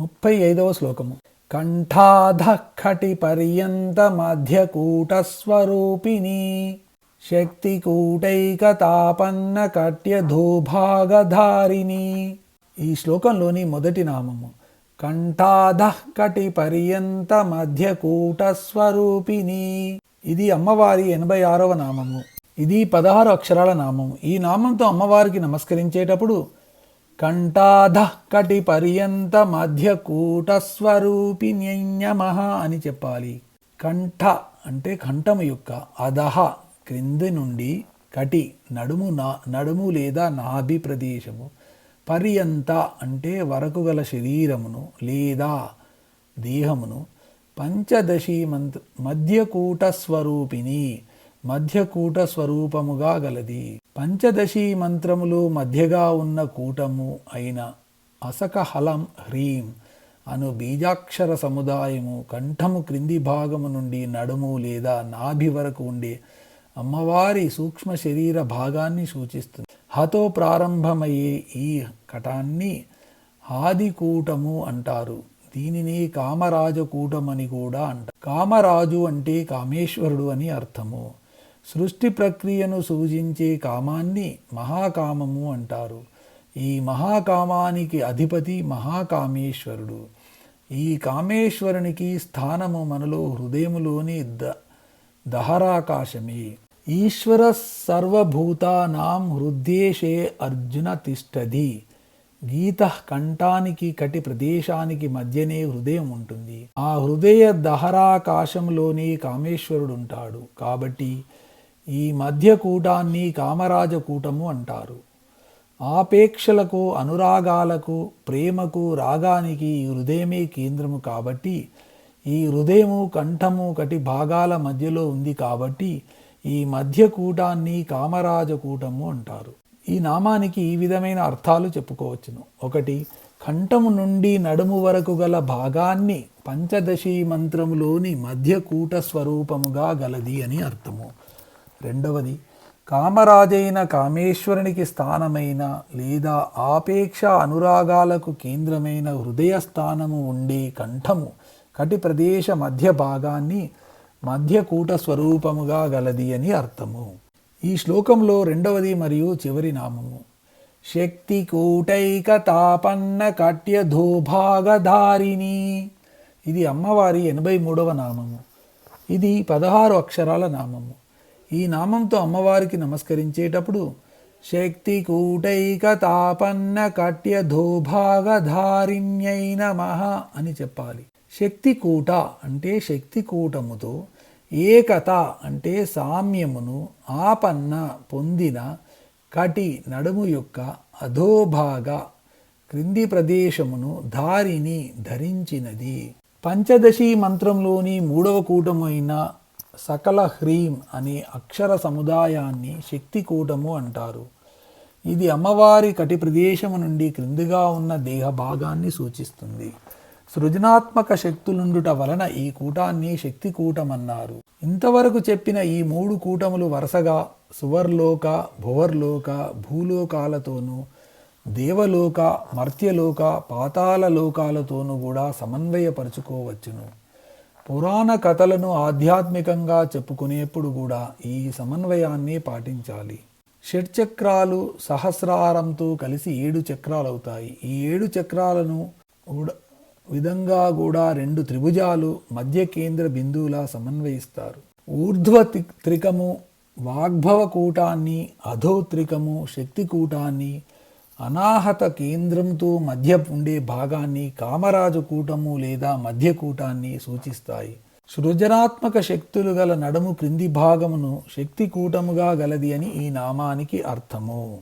ముప్పై ఐదవ శ్లోకము. కంఠాధ కటి పర్యంత మధ్యకూట స్వరూపిణి శక్తి కూటైకతాపన్న కట్య ధూభాగధారిణి ఈ శ్లోకంలోని మొదటి నామము కంఠాధ కటి పర్యంత మధ్యకూట స్వరూపిణి ఇది అమ్మవారి ఎనభై ఆరవ నామము. ఇది పదహారు అక్షరాల నామము. ఈ నామంతో అమ్మవారికి నమస్కరించేటప్పుడు కంఠాధ కటి పర్యంత మధ్య స్వరూపిణ్యమః అని చెప్పాలి. కంఠ అంటే కంఠము యొక్క అధహ క్రింది నుండి కటి నడుము నా నడుము లేదా నాభి ప్రదేశము. పర్యంత అంటే వరకు గల శరీరమును లేదా దేహమును పంచదశి మంత్ర మధ్యకూట స్వరూపిణి మధ్యకూట స్వరూపముగా గలది. పంచదశీ మంత్రములు మధ్యగా ఉన్న కూటము అయిన అసకహలం హ్రీం అను బీజాక్షర సముదాయము కంఠము క్రింది భాగము నుండి నడుము లేదా నాభి వరకు ఉండే అమ్మవారి సూక్ష్మ శరీర భాగాన్ని సూచిస్తుంది. హతో ప్రారంభమయ్యే ఈ కటాన్ని ఆదికూటము అంటారు. దీనిని కామరాజకూటమని కూడా అంటారు కామరాజు అంటే కామేశ్వరుడు అని అర్థము. సృష్టి ప్రక్రియను సూచించే కామాన్ని మహాకామము అంటారు. ఈ మహాకామానికి అధిపతి మహాకామేశ్వరుడు. ఈ కామేశ్వరునికి స్థానము మనలో హృదయములోని ద దహరాకాశమే. ఈశ్వర సర్వభూతానాం హృద్దేశే అర్జున తిష్టది. గీత కంఠానికి కటి ప్రదేశానికి మధ్యనే హృదయం ఉంటుంది. ఆ హృదయ దహరాకాశంలోనే కామేశ్వరుడు ఉంటాడు. కాబట్టి ఈ మధ్యకూటాన్ని కామరాజకూటము అంటారు. ఆపేక్షలకు అనురాగాలకు ప్రేమకు రాగానికి ఈ హృదయమే కేంద్రము కాబట్టి ఈ హృదయము కంఠము కటి భాగాల మధ్యలో ఉంది కాబట్టి ఈ మధ్యకూటాన్ని కామరాజకూటము అంటారు. ఈ నామానికి ఈ విధమైన అర్థాలు చెప్పుకోవచ్చును. ఒకటి కంఠము నుండి నడుము వరకు గల భాగాన్ని పంచదశీ మంత్రములోని మధ్యకూట స్వరూపముగా గలది అని అర్థము. రెండవది కామరాజైన కామేశ్వరునికి స్థానమైన లేదా ఆపేక్ష అనురాగాలకు కేంద్రమైన హృదయ స్థానము ఉండే కంఠము కటి ప్రదేశ మధ్య భాగాన్ని మధ్యకూట స్వరూపముగా గలది అని అర్థము. ఈ శ్లోకంలో రెండవది మరియు చివరి నామము. శక్తి కూటైక తాపన్న కట్య ధూభాగధారిణి. ఇది అమ్మవారి ఎనభై మూడవ నామము. ఇది పదహారు అక్షరాల నామము. ఈ నామంతో అమ్మవారికి నమస్కరించేటప్పుడు శక్తి కూటైక తాపన్న కట్య ధోభాగధారిణ్యై నమ అని చెప్పాలి. శక్తి కూట అంటే శక్తి కూటముతో ఏకత అంటే సామ్యమును ఆపన్న పొందిన కటి నడుము యొక్క అధోభాగ క్రింది ప్రదేశమును ధారిని ధరించినది. పంచదశి మంత్రంలోని మూడవ కూటమైన సకల హ్రీం అనే అక్షర సముదాయాన్ని శక్తి కూటము అంటారు. ఇది అమ్మవారి కటి ప్రదేశము నుండి క్రిందిగా ఉన్న దేహ భాగాన్ని సూచిస్తుంది. సృజనాత్మక శక్తులుండుట వలన ఈ కూటాన్ని శక్తి కూటమన్నారు. ఇంతవరకు చెప్పిన ఈ మూడు కూటములు వరుసగా సువర్లోక భువర్లోక భూలోకాలతోనూ దేవలోక మర్త్యలోక పాతాల లోకాలతోనూ కూడా సమన్వయపరుచుకోవచ్చును. పురాణ కథలను ఆధ్యాత్మికంగా చెప్పుకునేప్పుడు కూడా ఈ సమన్వయాన్ని పాటించాలి. షట్చక్రాలు సహస్రారంతో కలిసి ఏడు చక్రాలు అవుతాయి ఈ ఏడు చక్రాలను కూడా విధంగా కూడా రెండు త్రిభుజాలు మధ్య కేంద్ర బిందువులా సమన్వయిస్తారు. ఊర్ధ్వ త్రికము వాగ్భవ కూటాన్ని అధోత్రికము శక్తి కూటాన్ని అనాహత కేంద్రంతో మధ్య ఉండే భాగాన్ని కామరాజు కూటము లేదా మధ్య కూటాన్ని సూచిస్తాయి. సృజనాత్మక శక్తులు గల నడుము క్రింది భాగమును శక్తి కూటముగా గలది అని ఈ నామానికి అర్థము.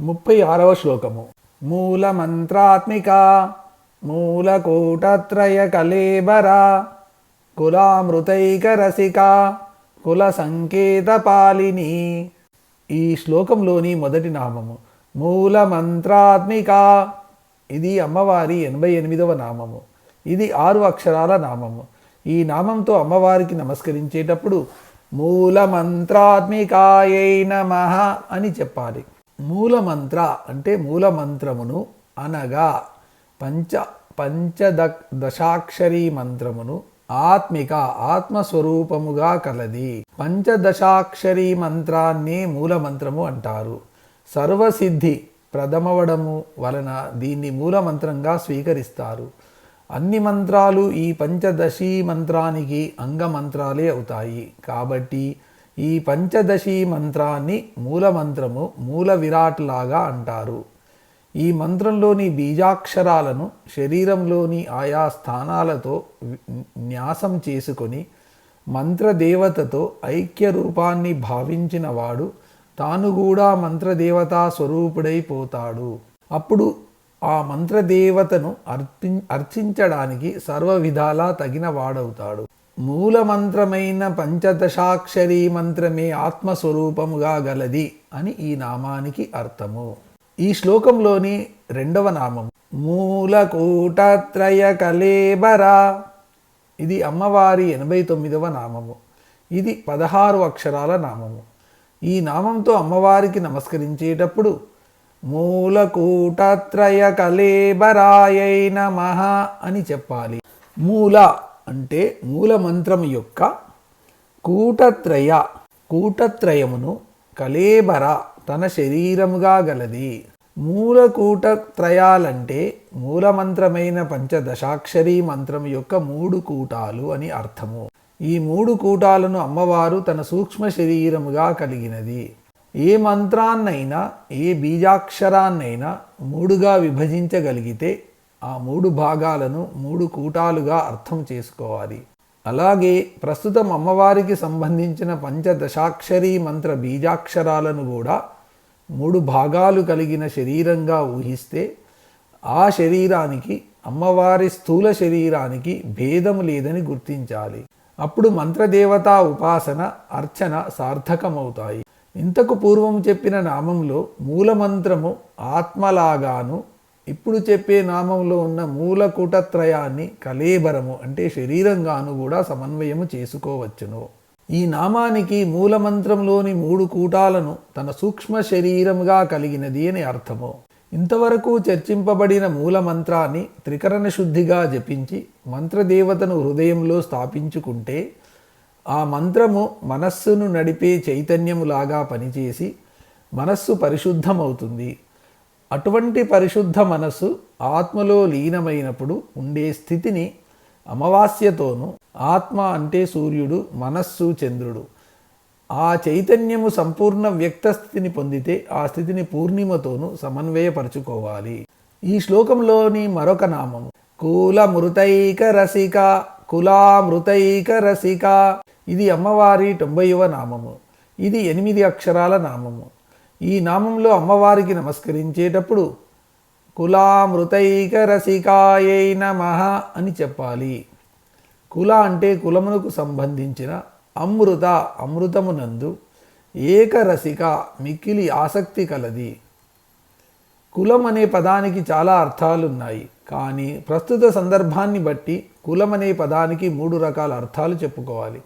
ముప్పై ఆరవ శ్లోకము. మూల మంత్రాత్మిక మూలకూటత్రయ కలేబర కులామృతైక రసిక కుల సంకేత పాలిని. ఈ శ్లోకంలోని మొదటి నామము. మూల మంత్రాత్మిక ఇది అమ్మవారి ఎనభై ఎనిమిదవ నామము. ఇది ఆరు అక్షరాల నామము. ఈ నామంతో అమ్మవారికి నమస్కరించేటప్పుడు మూల నమ అని చెప్పాలి. మూల మంత్ర అంటే మూల మంత్రమును అనగా పంచ పంచద దశాక్షరీ మంత్రమును ఆత్మిక ఆత్మస్వరూపముగా కలది. పంచదశాక్షరీ మంత్రాన్నే మూల మంత్రము అంటారు. సర్వసిద్ధి ప్రథమవడము వలన దీన్ని మూల మంత్రంగా స్వీకరిస్తారు. అన్ని మంత్రాలు ఈ పంచదశీ మంత్రానికి అంగమంత్రాలే అవుతాయి. కాబట్టి ఈ పంచదశీ మంత్రాన్ని మూల మంత్రము మూల విరాట్ లాగా అంటారు. ఈ మంత్రంలోని బీజాక్షరాలను శరీరంలోని ఆయా స్థానాలతో న్యాసం చేసుకొని మంత్రదేవతతో ఐక్య రూపాన్ని భావించిన వాడు తాను కూడా మంత్రదేవతా స్వరూపుడైపోతాడు అప్పుడు ఆ మంత్రదేవతను అర్పి అర్చించడానికి సర్వ విధాలా తగిన వాడవుతాడు. మూల మంత్రమైన పంచదశాక్షరీ మంత్రమే ఆత్మస్వరూపముగా గలది అని ఈ నామానికి అర్థము. ఈ శ్లోకంలోని రెండవ నామం మూలకూటత్రయ కలేబరా ఇది అమ్మవారి ఎనభై తొమ్మిదవ నామము. ఇది పదహారు అక్షరాల నామము. ఈ నామంతో అమ్మవారికి నమస్కరించేటప్పుడు మూలకూటత్రయ కలేబరాయై నమ అని చెప్పాలి. మూల అంటే మూల మంత్రం యొక్క కూటత్రయ కూటత్రయమును కలేబర తన శరీరముగా గలది. మూలకూటత్రయాలంటే మూలమంత్రమైన పంచదశాక్షరీ మంత్రం యొక్క మూడు కూటాలు అని అర్థము. ఈ మూడు కూటాలను అమ్మవారు తన సూక్ష్మ శరీరముగా కలిగినది. ఏ మంత్రాన్నైనా ఏ బీజాక్షరాన్నైనా మూడుగా విభజించగలిగితే ఆ మూడు భాగాలను మూడు కూటాలుగా అర్థం చేసుకోవాలి. అలాగే ప్రస్తుతం అమ్మవారికి సంబంధించిన పంచదశాక్షరీ మంత్ర బీజాక్షరాలను కూడా మూడు భాగాలు కలిగిన శరీరంగా ఊహిస్తే ఆ శరీరానికి అమ్మవారి స్థూల శరీరానికి భేదము లేదని గుర్తించాలి. అప్పుడు మంత్రదేవతా ఉపాసన అర్చన సార్థకమవుతాయి. ఇంతకు పూర్వం చెప్పిన నామంలో మూలమంత్రము ఆత్మలాగాను ఇప్పుడు చెప్పే నామంలో ఉన్న మూలకూటత్రయాన్ని కలేబరము అంటే శరీరంగాను కూడా సమన్వయము చేసుకోవచ్చును. ఈ నామానికి మూలమంత్రంలోని మూడు కూటాలను తన సూక్ష్మ శరీరముగా కలిగినది అని అర్థము. ఇంతవరకు చర్చింపబడిన మూల మంత్రాన్ని త్రికరణ శుద్ధిగా జపించి మంత్రదేవతను హృదయంలో స్థాపించుకుంటే ఆ మంత్రము మనస్సును నడిపే చైతన్యములాగా పనిచేసి మనస్సు పరిశుద్ధమవుతుంది. అటువంటి పరిశుద్ధ మనస్సు ఆత్మలో లీనమైనప్పుడు ఉండే స్థితిని అమావాస్యతోనూ ఆత్మ అంటే సూర్యుడు మనస్సు చంద్రుడు. ఆ చైతన్యము సంపూర్ణ వ్యక్త స్థితిని పొందితే ఆ స్థితిని పూర్ణిమతోనూ సమన్వయపరచుకోవాలి. ఈ శ్లోకంలోని మరొక నామము కులమృతైక రసిక కులామృతైక రసిక ఇది అమ్మవారి తొంభైవ నామము ఇది ఎనిమిది అక్షరాల నామము. ఈ నామంలో అమ్మవారికి నమస్కరించేటప్పుడు కులామృతైక రసికాయై నమః అని చెప్పాలి. కుల అంటే కులమునకు సంబంధించిన అమృత అమృతమునందు ఏకరసిక మిక్కిలి ఆసక్తి కలది. కులం అనే పదానికి చాలా అర్థాలున్నాయి. కానీ ప్రస్తుత సందర్భాన్ని బట్టి కులం అనే పదానికి మూడు రకాల అర్థాలు చెప్పుకోవాలి.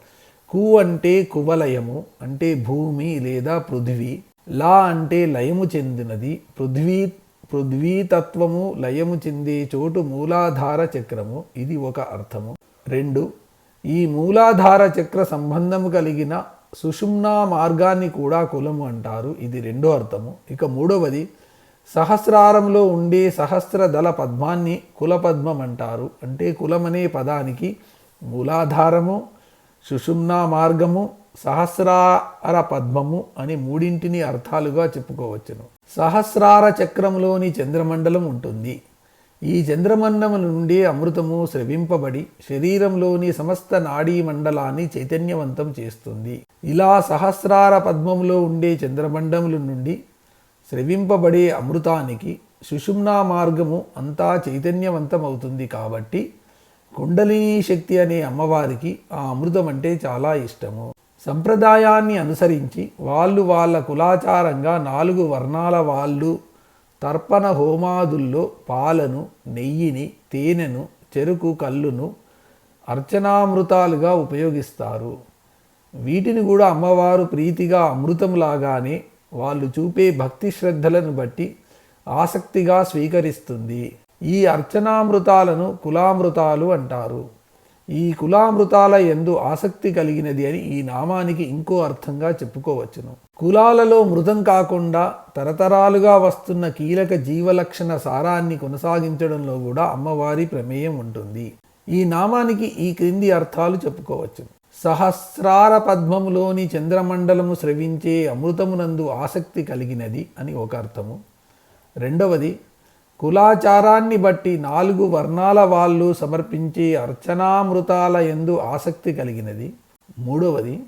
కు అంటే కువలయము అంటే భూమి లేదా పృథ్వీ. లా అంటే లయము చెందినది. పృథ్వీ పృథ్వీతత్వము లయము చెందే చోటు మూలాధార చక్రము. ఇది ఒక అర్థము. రెండు ఈ మూలాధార చక్ర సంబంధము కలిగిన సుషుమ్నా మార్గాన్ని కూడా కులము అంటారు. ఇది రెండో అర్థము. ఇక మూడవది సహస్రారంలో ఉండే సహస్ర దళ పద్మాన్ని కులపద్మం అంటారు. అంటే కులమనే పదానికి మూలాధారము సుషుమ్నా మార్గము సహస్రార పద్మము అని మూడింటిని అర్థాలుగా చెప్పుకోవచ్చును. సహస్రార చక్రంలోని చంద్రమండలం ఉంటుంది. ఈ చంద్రమన్నము నుండి అమృతము స్రవింపబడి శరీరంలోని సమస్త నాడీ మండలాన్ని చైతన్యవంతం చేస్తుంది. ఇలా సహస్రార పద్మంలో ఉండే చంద్రమండముల నుండి స్రవింపబడే అమృతానికి సుషుమ్నా మార్గము అంతా చైతన్యవంతమవుతుంది కాబట్టి కుండలిని శక్తి అనే అమ్మవారికి ఆ అమృతం అంటే చాలా ఇష్టము. సంప్రదాయాన్ని అనుసరించి వాళ్ళు వాళ్ళ కులాచారంగా నాలుగు వర్ణాల వాళ్ళు తర్పణ హోమాదుల్లో పాలను నెయ్యిని తేనెను చెరుకు కల్లును అర్చనామృతాలుగా ఉపయోగిస్తారు. వీటిని కూడా అమ్మవారు ప్రీతిగా అమృతంలాగానే వాళ్ళు చూపే భక్తి శ్రద్ధలను బట్టి ఆసక్తిగా స్వీకరిస్తుంది. ఈ అర్చనామృతాలను కులామృతాలు అంటారు. ఈ కులామృతాల ఎందు ఆసక్తి కలిగినది అని ఈ నామానికి ఇంకో అర్థంగా చెప్పుకోవచ్చును. కులాలలో మృతం కాకుండా తరతరాలుగా వస్తున్న కీలక జీవలక్షణ సారాన్ని కొనసాగించడంలో కూడా అమ్మవారి ప్రమేయం ఉంటుంది. ఈ నామానికి ఈ క్రింది అర్థాలు చెప్పుకోవచ్చు సహస్రార పద్మములోని చంద్రమండలము స్రవించే అమృతమునందు ఆసక్తి కలిగినది అని ఒక అర్థము. రెండవది కులాచారాన్ని బట్టి నాలుగు వర్ణాల వాళ్ళు సమర్పించే అర్చనామృతాల ఎందు ఆసక్తి కలిగినది. మూడవది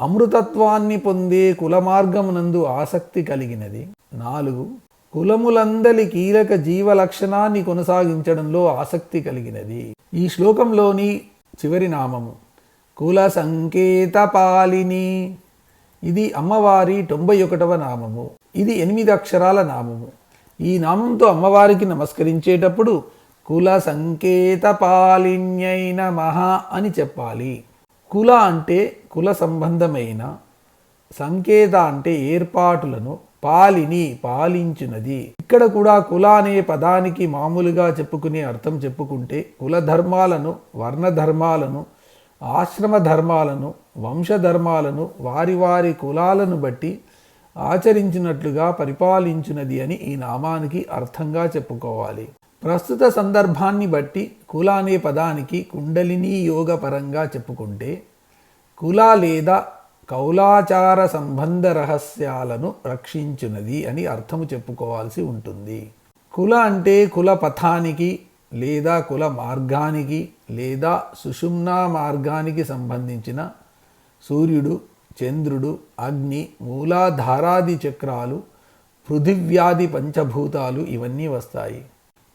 అమృతత్వాన్ని పొందే కుల మార్గమునందు ఆసక్తి కలిగినది. నాలుగు కులములందలి కీలక జీవ లక్షణాన్ని కొనసాగించడంలో ఆసక్తి కలిగినది. ఈ శ్లోకంలోని చివరి నామము కుల సంకేత పాలిని. ఇది అమ్మవారి తొంభై ఒకటవ నామము. ఇది ఎనిమిది అక్షరాల నామము. ఈ నామంతో అమ్మవారికి నమస్కరించేటప్పుడు కుల సంకేత పాలిన్యైన మహా అని చెప్పాలి. కుల అంటే కుల సంబంధమైన సంకేత అంటే ఏర్పాటులను పాలిని పాలించినది. ఇక్కడ కూడా కుల అనే పదానికి మామూలుగా చెప్పుకునే అర్థం చెప్పుకుంటే కుల ధర్మాలను వర్ణ ధర్మాలను ఆశ్రమ ధర్మాలను వంశధర్మాలను వారి వారి కులాలను బట్టి ఆచరించినట్లుగా పరిపాలించినది అని ఈ నామానికి అర్థంగా చెప్పుకోవాలి. ప్రస్తుత సందర్భాన్ని బట్టి కుల అనే పదానికి కుండలిని యోగ పరంగా చెప్పుకుంటే కుల లేదా కౌలాచార సంబంధ రహస్యాలను రక్షించునది అని అర్థము చెప్పుకోవాల్సి ఉంటుంది. కుల అంటే కుల పథానికి లేదా కుల మార్గానికి లేదా సుషుమ్నా మార్గానికి సంబంధించిన సూర్యుడు చంద్రుడు అగ్ని మూలాధారాది చక్రాలు పృథివ్యాది పంచభూతాలు ఇవన్నీ వస్తాయి.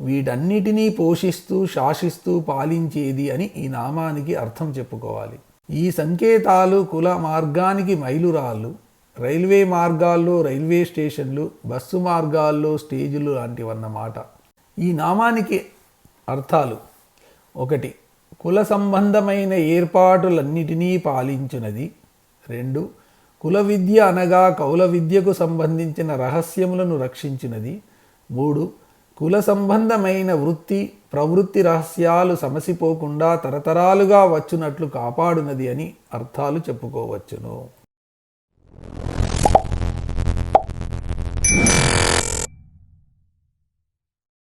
వీటన్నిటినీ పోషిస్తూ శాసిస్తూ పాలించేది అని ఈ నామానికి అర్థం చెప్పుకోవాలి. ఈ సంకేతాలు కుల మార్గానికి మైలురాళ్ళు రైల్వే మార్గాల్లో రైల్వే స్టేషన్లు బస్సు మార్గాల్లో స్టేజులు లాంటివన్నమాట. ఈ నామానికి అర్థాలు. ఒకటి కుల సంబంధమైన ఏర్పాటులన్నిటినీ పాలించునది రెండు కుల విద్య అనగా కౌల విద్యకు సంబంధించిన రహస్యములను రక్షించినది. మూడు కుల సంబంధమైన వృత్తి ప్రవృత్తి రహస్యాలు సమసిపోకుండా తరతరాలుగా వచ్చునట్లు కాపాడునది అని అర్థాలు చెప్పుకోవచ్చును.